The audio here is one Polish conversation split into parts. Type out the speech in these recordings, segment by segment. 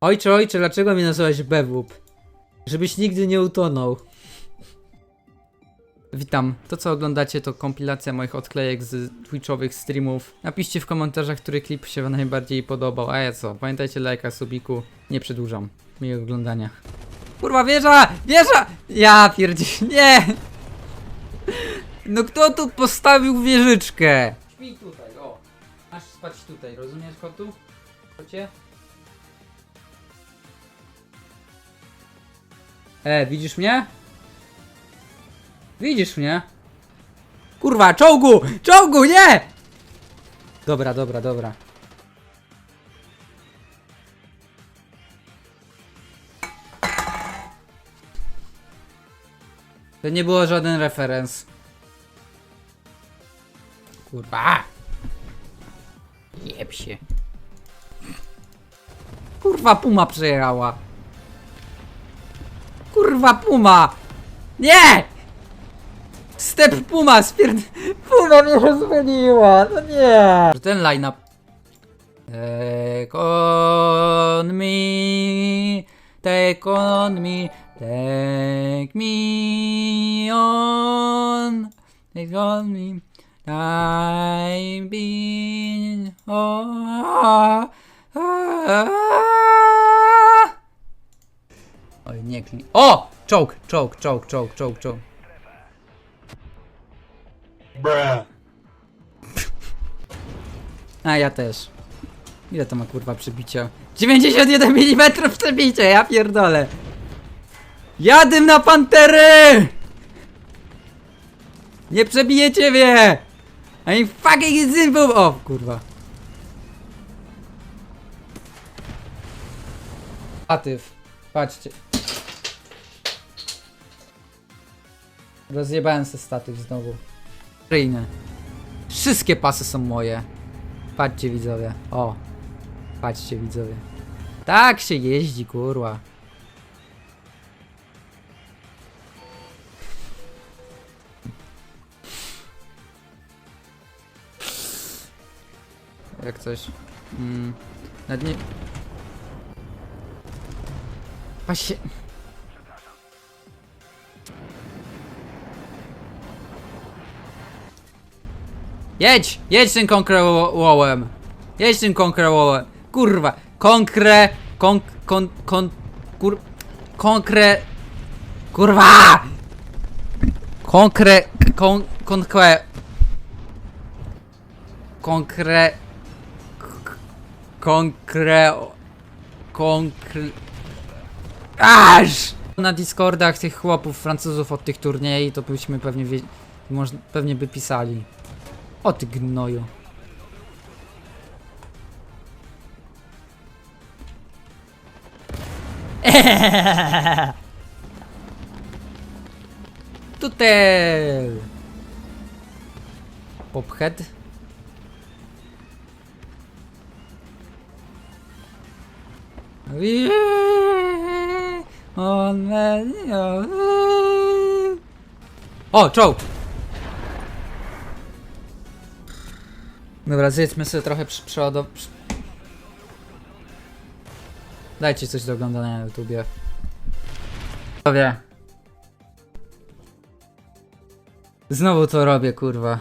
Ojcze, ojcze, dlaczego mnie nazwałeś Bewup? Żebyś nigdy nie utonął. Witam. To co oglądacie to kompilacja moich odklejek z twitchowych streamów. Napiszcie w komentarzach, który klip się wam najbardziej podobał. A ja co? Pamiętajcie lajka, subiku. Nie przedłużam. Miłego oglądania. Kurwa, wieża! Wieża! Ja pierdzie... Nie! No kto tu postawił wieżyczkę? Śpij tutaj, o. Masz spać tutaj, rozumiesz kotu? Kocie? E, widzisz mnie? Widzisz mnie? Kurwa, czołgu! Czołgu, nie! Dobra, dobra, dobra. To nie było żaden referenc. Kurwa! Jeb się. Kurwa, puma przejechała. Kurwa, puma! Nie! Step puma, spierd... Puma mnie rozwaliła, no nie! Ten line-up... Take on me, take on me, take me on, take on me. I've been... Oh, Oj, nie O! Czołg, czołg, czołg, czołg, czołg, czołg. Bruh. A ja też. Ile to ma kurwa przebicia? 91 mm przebicie, ja pierdolę. Jadę na pantery! Nie przebijecie mnie! I'm fucking simple! O kurwa. Patyw. Patrzcie. Rozjebałem se statyw znowu. Ryjne. Wszystkie pasy są moje. Patrzcie widzowie. O. Patrzcie widzowie. Tak się jeździ, kurwa. Jak coś. Mm, na dnie. Właśnie. Jedź! Jedź tym konkrewołem! Jedź tym konkrewołem! Kurwa! Konkre... Kon... Kon... Kon... Kur... Konkre... Kurwa! Konkre... Kon... Konkre... Konkre... Konkre... Konkre... Aż! Na Discordach tych chłopów, Francuzów od tych turniej, to byśmy pewnie pewnie by pisali. O ty gnoju. Tutaj. Pophead. O, czołg! Dobra, zjedzmy sobie trochę przy, przodu. Przy... Dajcie coś do oglądania na YouTubie. Robię. Znowu to robię, kurwa.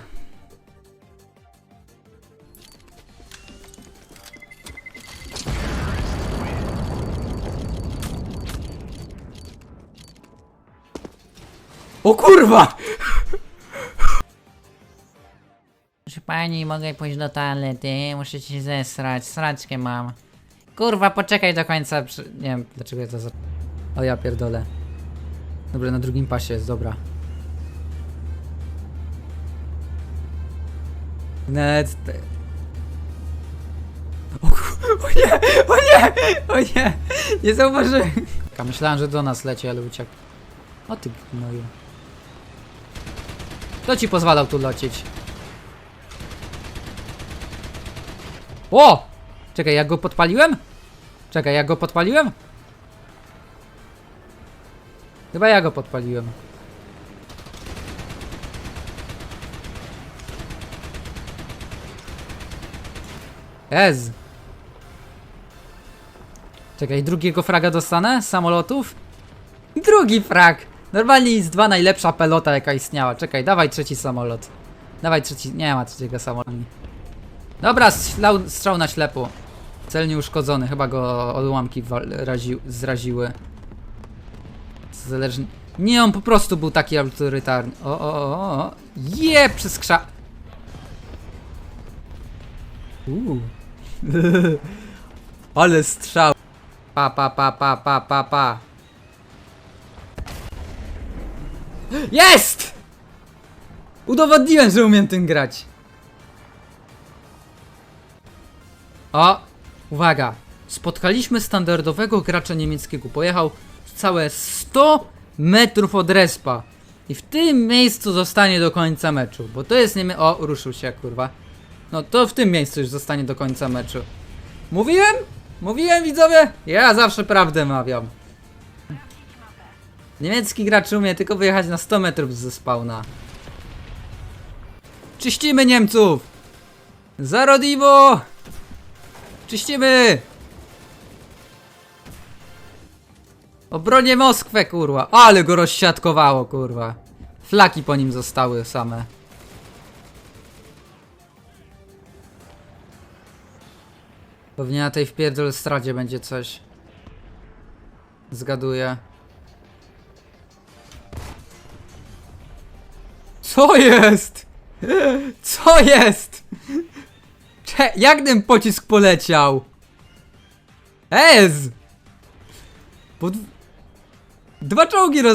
O kurwa! Pani, mogę pójść do toalety? Muszę się zesrać, sraczkę mam. Kurwa, poczekaj do końca. Przy... Nie wiem dlaczego ja to za... O ja pierdolę. Dobra, na drugim pasie jest, dobra. Net. O, o nie! O nie! O nie! Nie zauważyłem! Myślałem, że do nas leci, ale uciekł. O ty gnoju. Kto ci pozwalał tu lecieć? O! Czekaj, ja go podpaliłem? Czekaj, ja go podpaliłem? Chyba ja go podpaliłem. Ez. Czekaj, drugiego fraga dostanę samolotów? Drugi frag! Normalnie jest dwa najlepsza pelota jaka istniała. Czekaj, dawaj trzeci samolot. Dawaj trzeci, nie ma trzeciego samolotu. Dobra, strzał, na ślepo. Cel nieuszkodzony, chyba go odłamki zraziły. Zależnie. Nie, on po prostu był taki autorytarny. O, o, o, o. Je, przez krza... Uuu. Ale strzał. Pa, pa, pa, pa, pa, pa, pa. Jest! Udowodniłem, że umiem tym grać. O, uwaga. Spotkaliśmy standardowego gracza niemieckiego. Pojechał całe 100 metrów od respa. I w tym miejscu zostanie do końca meczu. Bo to jest niemy... O, ruszył się, kurwa. No to w tym miejscu już zostanie do końca meczu. Mówiłem? Mówiłem, widzowie? Ja zawsze prawdę mawiam. Niemiecki gracz umie tylko wyjechać na 100 metrów ze spawna. Czyścimy Niemców! Zarodiwo! Czyścimy! Obronię Moskwę, kurwa. Ale go rozsiatkowało, kurwa. Flaki po nim zostały same. Pewnie na tej wpierdol stradzie będzie coś. Zgaduję. Co jest? Co jest? Cze jak ten pocisk poleciał? Ez! Pod... Dwa czołgi roz...